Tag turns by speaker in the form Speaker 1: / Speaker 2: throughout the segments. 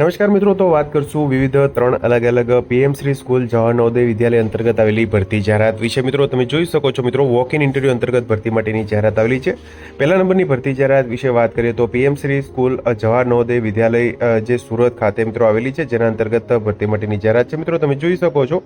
Speaker 1: નમસ્કાર મિત્રો, તો વાત કરશું વિવિધ ત્રણ અલગ અલગ પીએમ શ્રી સ્કૂલ જવાહર વિદ્યાલય અંતર્ગત આવેલી ભરતી જાહેરાત વિશે. મિત્રો, તમે જોઈ શકો છો મિત્રો વોક ઇન ઇન્ટરવ્યુ અંતર્ગત ભરતી માટેની જાહેરાત આવેલી છે. પહેલા નંબરની ભરતી જાહેરાત વિશે વાત કરીએ તો પીએમ શ્રી સ્કૂલ જવાહર નવોદય વિદ્યાલય જે સુરત ખાતે મિત્રો આવેલી છે, જેના અંતર્ગત ભરતી માટેની જાહેરાત છે. મિત્રો, તમે જોઈ શકો છો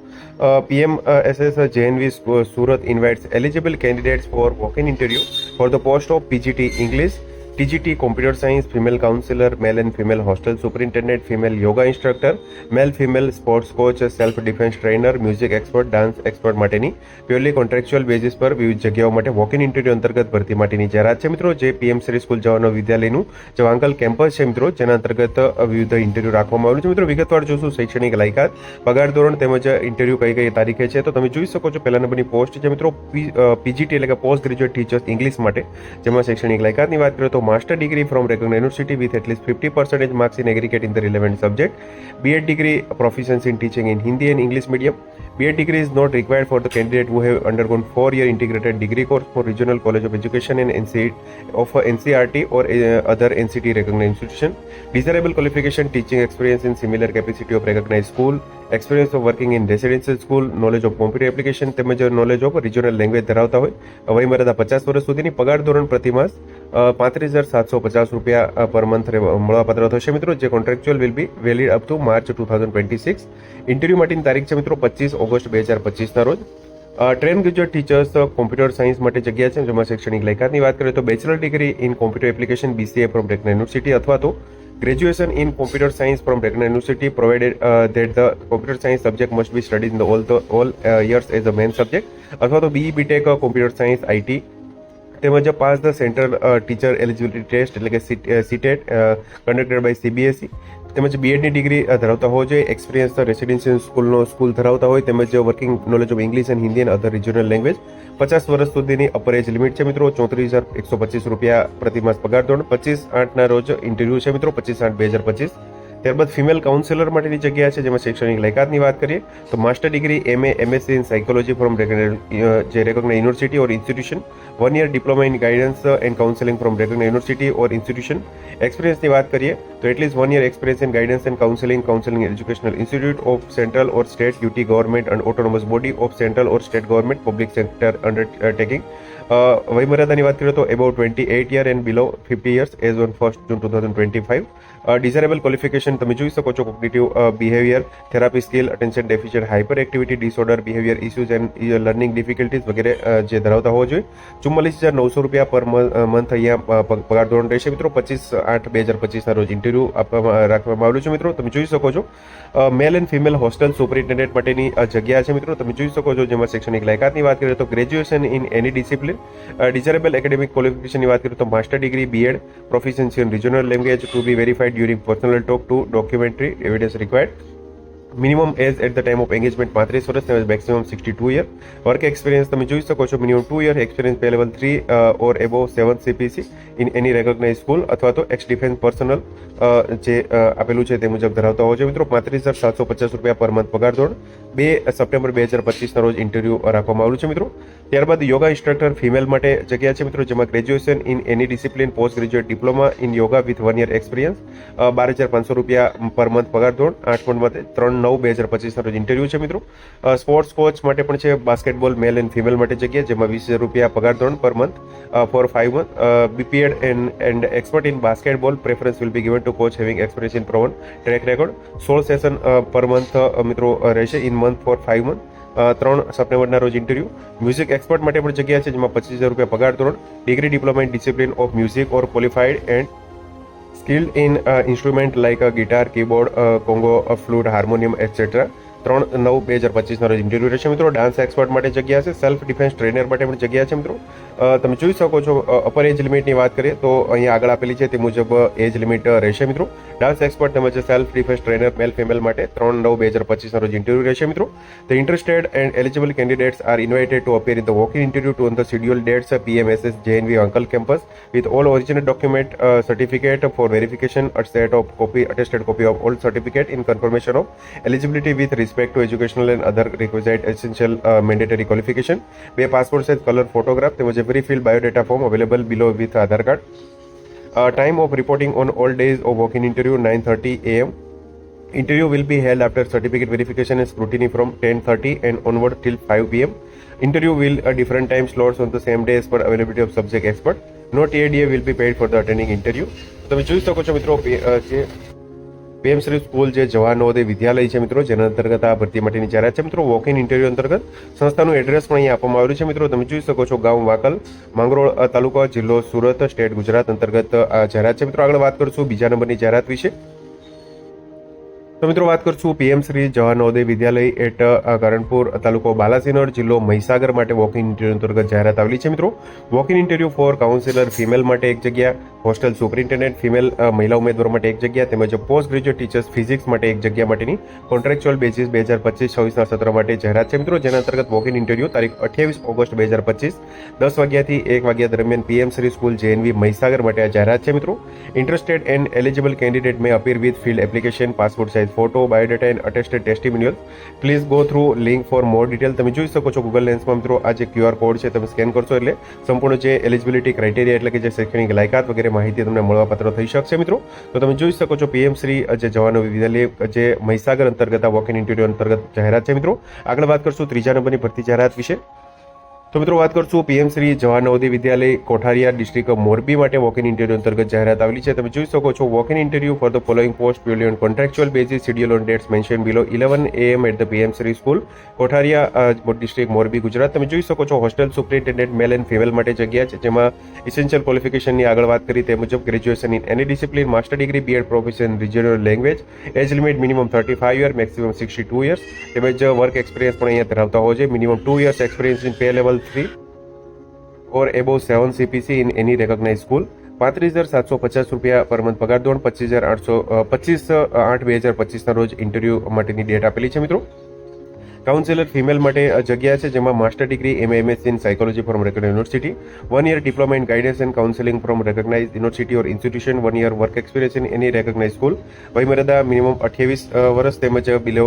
Speaker 1: PM SS JNV Surat invites eligible candidates for walk in interview for the post of PGT English TGT computer science, female counsellor, male and female hostel superintendent, female yoga instructor, male female sports coach, self defence trainer, music expert, dance expert માટેની purely contractual basis પર વિવિધ જગ્યાઓ માટે walk in interview અંતર્ગત ભરતી માટેની જાહેરાત છે. મિત્રો, જે પીએમસી સ્કૂલ જવાનો વિદ્યાલયનું જવાંકલ કેમ્પસ છે મિત્રો, જેના અંતર્ગત વિવિધ ઇન્ટરવ્યુ રાખવામાં આવ્યું છે. મિત્રો, વિગતવાર જોશું શૈક્ષણિક લાયકાત, પગાર ધોરણ તેમજ ઇન્ટરવ્યુ કઈ કઈ તારીખે છે, તો તમે જોઈ શકો છો પહેલા નંબરની પોસ્ટ છે. મિત્રો પીજીટી એટલે કે પોસ્ટ ગ્રેજ્યુએટ ટીચર્સ ઇંગ્લિશ માટે, જેમાં શૈક્ષણિક લાયકાતની વાત કરીએ તો master degree from recognize university with at least fifty percentage marks in aggregate in the relevant subject B Ed degree proficiency in teaching in Hindi and English medium. BEd degree is not required for the candidate who have undergone four-year integrated degree course for Regional College of Education and NC of uh, NCRT or uh, other NCT recognized institution. Desirable qualification, teaching experience in similar capacity of recognized school, experience of working in residential school knowledge of computer application તેમજ knowledge of regional language ધરાવતા હોય વયમર્યાદા પચાસ વર્ષ સુધીની પગાર ધોરણ પ્રતિ માસ પાંત્રીસ હજાર સાતસો પચાસ રૂપિયા પર મંથ મળવાપાત્ર થશે. મિત્રો, જે contractual will be valid up to March two thousand twenty six interview માટેની તારીખ છે મિત્રો પચીસ ઓગસ્ટ બે હજાર પચીસના રોજ. Train graduate teachers computer science માટે જગ્યા છે, જેમાં શૈક્ષણિક લાયકાતની વાત કરીએ તો bachelor degree in computer application BCA from ટેકના university અથવા તો graduation in computer science from ટેકના university provided that the computer science subject must be study in the all the all years as a main subject અથવા તો BE BTech computer science IT તેમજ pass the central teacher eligibility test એટલે કે CTET conducted by CBSE તેમજ બીએડની degree ધરાવતા હોવો જોઈએ. Experience residential સ્કૂલનો સ્કૂલ ધરાવતા હોય. તેમજ working knowledge of English and Hindi and other regional language પચાસ વર્ષ સુધીની અપર એજ લિમિટ છે મિત્રો. ચોત્રીસ હજાર એકસો પચીસ રૂપિયા પ્રતિમાસ પગાર ધોરણ. પચીસ આઠના રોજ ઇન્ટરવ્યૂ છે મિત્રો. પચીસ આઠ બે હજાર પચીસ. ત્યારબાદ ફિમેલ કાઉન્સિલર માટેની જગ્યા છે, જેમાં શૈક્ષણિક લાયકાતની વાત કરીએ, તો master degree MA MSc in psychology from જે recognize university or institution one year diploma in guidance and counselling from recognize university or institution એક્સપિરિયન્સની વાત કરીએ, તો at least one year experience in guidance and counselling counselling educational institute of central or state UT government and autonomous body of central or state government public sector undertaking વયમર્યાદાની વાત કરીએ તો about twenty eight year and below fifty years as on first June two thousand twenty five desirable qualification તમે જોઈ શકો છો cognitive behaviour therapy skill attention deficient hyper activity disorder behaviour issues and learning difficulties વગેરે જે ધરાવતા હોવા જોઈએ. ચુમ્માલીસ હજાર નવસો રૂપિયા પર મંથ અહીંયા પગાર ધોરણ રહેશે. મિત્રો, પચીસ આઠ બે હજાર પચીસના રોજ ઇન્ટરવ્યૂ આપવામાં રાખવામાં આવ્યું છે. મિત્રો, તમે જોઈ શકો છો. Male and female hostel superintendent માટેની જગ્યા છે. મિત્રો, તમે જોઈ શકો છો જેમાં શૈક્ષણિક લાયકાતની વાત કરીએ તો graduation in any discipline desirable academic ક્વોલિફિકેશનની વાત કરીએ તો master degree B Ed proficiency in regional language to be verified during personal talk to documentary evidence required minimum age at the time of engagement પાંત્રીસ વર્ષ તેમજ maximum sixty two year work experience તમે જોઈ શકો છો minimum two year experience બે level three or above seven CPC in any recognize school અથવા તો એક્સ ડિફેન્સ પર્સનલ જે આપેલું છે તે મુજબ ધરાવતા હોય છે મિત્રો, પાંત્રીસ હજાર સાતસો પચાસ રૂપિયા પર મંથ પગાર ધોરણ બે સપ્ટેમ્બર બે હજાર પચીસના રોજ ઇન્ટરવ્યુ રાખવામાં આવ્યું છે મિત્રો. ત્યારબાદ યોગા ઇન્સ્ટ્રક્ટર ફિમેલ માટે જગ્યા છે મિત્રો, જેમાં graduation in any discipline post graduate diploma in yoga with one year experience બાર હજાર પાંચસો રૂપિયા પર મંથ પગાર ધોરણ, આઠ પોઈન્ટ માટે ત્રણ નવ બે હજાર પચીસના રોજ ઇન્ટરવ્યુ છે મિત્રો. સ્પોર્ટ્સ કોચ માટે પણ છે બાસ્કેટબોલ મેલ એન્ડ ફિમેલ માટે જગ્યા, જેમાં વીસ હજાર રૂપિયા પગાર ધોરણ per month four five month BPEd and and expert in basketball preference will be given to coach having experience in proven track record સોળ સેશન પર મંથ મિત્રો રહેશે in month four five month ત્રણ સપ્ટેમ્બરના રોજ interview music expert માટે પણ જગ્યા છે જેમાં પચીસ હજાર રૂપિયા પગાર ધોરણ degree diploma in discipline of music or qualified and skilled in instrument like a guitar keyboard congo keyboard, harmonium congo, a flute, harmonium, etc. ત્રણ નવ બે હજાર પચીસના રોજ ઇન્ટરવ્યૂ રહેશે. મિત્રો ડાન્સ એક્સપર્ટ માટે જગ્યા છે સેલ્ફ ડિફેન્સ ટ્રેનર માટે પણ જગ્યા છે મિત્રો. અ, તમે જોઈ શકો છો અપર એજ લિમિટની વાત કરીએ તો અહીંયા આગળ આપેલી છે તે મુજબ એજ લિમિટ રહેશે મિત્રો. ડાન્સ એક્સપર્ટ તેમજ self defence trainer male female માટે ત્રણ નવ બે હજાર પચીસના રોજ ઇન્ટરવ્યૂ રહેશે મિત્રો. The interested and eligible candidates are invited to appear in the walk in interview to on the schedule dates PMSS JNV uncle campus with all original document uh, certificate for verification a set of copy attested copy of all certificate in confirmation of eligibility with respect to educational and other requisite essential uh, mandatory qualification બે passport size colour photograph તેમજ every field biodata form available below with Aadhaar card time of reporting on all days of walk in interview nine thirty AM Interview will be held after certificate verification and scrutiny from 10:30 and onward till 5 pm. Interview will uh, different time slots on the same day as per availability of subject expert. No TADA will be paid for the attending interview. તમે જોઈ શકો છો મિત્રો પી- અ, જે PM school જે જવાનો નવોદય વિદ્યાલય છે મિત્રો, જેના અંતર્ગત આ ભરતી માટેની જાહેરાત છે. મિત્રો વોક ઇન ઇન્ટરવ્યુ અંતર્ગત સંસ્થાનું એડ્રેસ પણ અહીંયા આપવામાં આવ્યું છે. મિત્રો, તમે જોઈ શકો છો ગામ વાકલ, માંગરોળ તાલુકો, જિલ્લો સુરત, સ્ટેટ ગુજરાત અંતર્ગત આ જાહેરાત છે. મિત્રો, આગળ વાત કરશું બીજા નંબરની જાહેરાત વિશે. તો મિત્રો વાત કરશું પીએમ શ્રી જવાહર નવોદય વિદ્યાલય એટ કરણપુર તાલુકો બાલાસિનોર જિલ્લો મહીસાગર માટે વોક ઇન ઇન્ટરવ્યુ અંતર્ગત જાહેરાત આવેલી છે મિત્રો. Walk in interview for counsellor female માટે એક જગ્યા હોસ્ટેલ સુપરિન્ટેન્ડન્ટ ફિમેલ મહિલા ઉમેદવાર માટે એક જગ્યા, તેમજ પોસ્ટ ગ્રેજ્યુએટ ટીચર્સ ફિઝિક્સ માટે એક જગ્યા માટેની કોન્ટ્રાક્ચ્યુઅલ બેસિસ બે હજાર પચીસ છવ્વીસના સત્ર માટે જાહેરાત છે મિત્રો. જેના અંતર્ગત વોક ઇન ઇન્ટરવ્યુ તારીખ અઠ્યાવીસ ઓગસ્ટ બે હજાર પચીસ, દસ વાગ્યાથી એક વાગ્યા દરમિયાન PM Shri school JNV Mahisagar માટે આ જાહેરાત છે મિત્રો. Interested and eligible candidate may appear with filled application passport size photo biodata and attested testimonial please go through link for more detail તમે જોઈ શકો છો ગૂગલ લેન્સમાં મિત્રો, આ જે ક્યુઆર કોડ છે, તમે સ્કેન કરશો એટલે સંપૂર્ણ જે એલિજિબિલિટી ક્રાઇટેરિયા એટલે કે જે શૈક્ષણિક લાયકાત વગેરે માહિતી તમને મળવાપાત્ર થઈ શકશે મિત્રો. તો તમે જોઈ શકો છો પીએમ શ્રી જે જવાનો વિદ્યાલય જે મહીસાગર અંતર્ગત આ વોક ઇન ઇન્ટરવ્યુ અંતર્ગત જાહેરાત છે મિત્રો. આગળ વાત કરશું ત્રીજા નંબરની ભરતી જાહેરાત વિશે. તો મિત્રો વાત કરશું પીએમ શ્રી જવાહર નવોદય વિદ્યાલય કોઠારિયા ડિસ્ટ્રિક્ટ મોરબી માટે વોક ઇન ઇન્ટરવ્યુ અંતર્ગત જાહેરાત આવેલી છે. તમે જોઈ શકો છો walk in interview for the following post purely on contractual basis schedule on dates mention below eleven AM at the PM Shri school Kothariya district Morbi, Gujarat. તમે જોઈ શકો છો hostel superintendent male and female માટે જગ્યા છે, જેમાં essential ક્વોલિફિકેશનની આગળ વાત કરી તે મુજબ graduation in any discipline master degree B Ed profession regional language age limit minimum thirty five year maximum sixty two years તેમજ વર્ક એક્સપિરિયન્સ પણ અહીંયા ધરાવતા હોય છે. Minimum two years experience in pay level three or above seven CPC in any recognize school પાંત્રીસ હજાર સાતસો પચાસ રૂપિયા પર મંથ પગાર ધોરણ પચીસ હજાર આઠસો પચીસ આઠ, બે હજાર પચીસના રોજ ઇન્ટરવ્યૂ માટેની ડેટ આપેલી છે, મિત્રો. કાઉન્સિલર ફિમેલ માટે જગ્યા છે જેમાં master degree M MS in psychology from recognize university one year diploma in guidance and counselling from recognize university or institution one year work experience in any recognize school વયમર્યાદા minimum અઠ્યાવીસ વર્ષ તેમજ below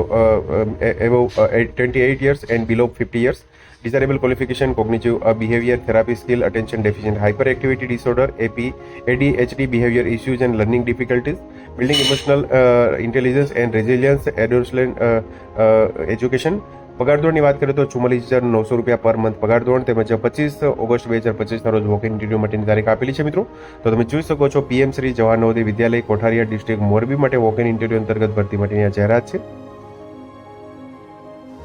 Speaker 1: એવો twenty eight years and below fifty years uh, behavior therapy skill attention deficient hyperactivity disorder ap adhd behavior issues and learning difficulties building emotional uh, intelligence and resilience adolescent uh, uh, education પગાર ધોરણની વાત કરીએ તો ચુમ્માલીસ હજાર નવસો રૂપિયા per month પગાર ધોરણ તેમજ પચીસ ઓગસ્ટ બે હજાર પચીસના રોજ વોક ઇન્ટરવ્યુ માટેની તારીખ આપેલી છે મિત્રો તો તમે જોઈ શકો છો પીએમ શ્રી જવાહર નવોદય વિદ્યાલય કોઠારિયા ડિસ્ટ્રિક્ટ મોરબી માટે વોક ઇન ઇન્ટરવ્યુ અંતર્ગત ભરતી માટેની આ જાહેરાત છે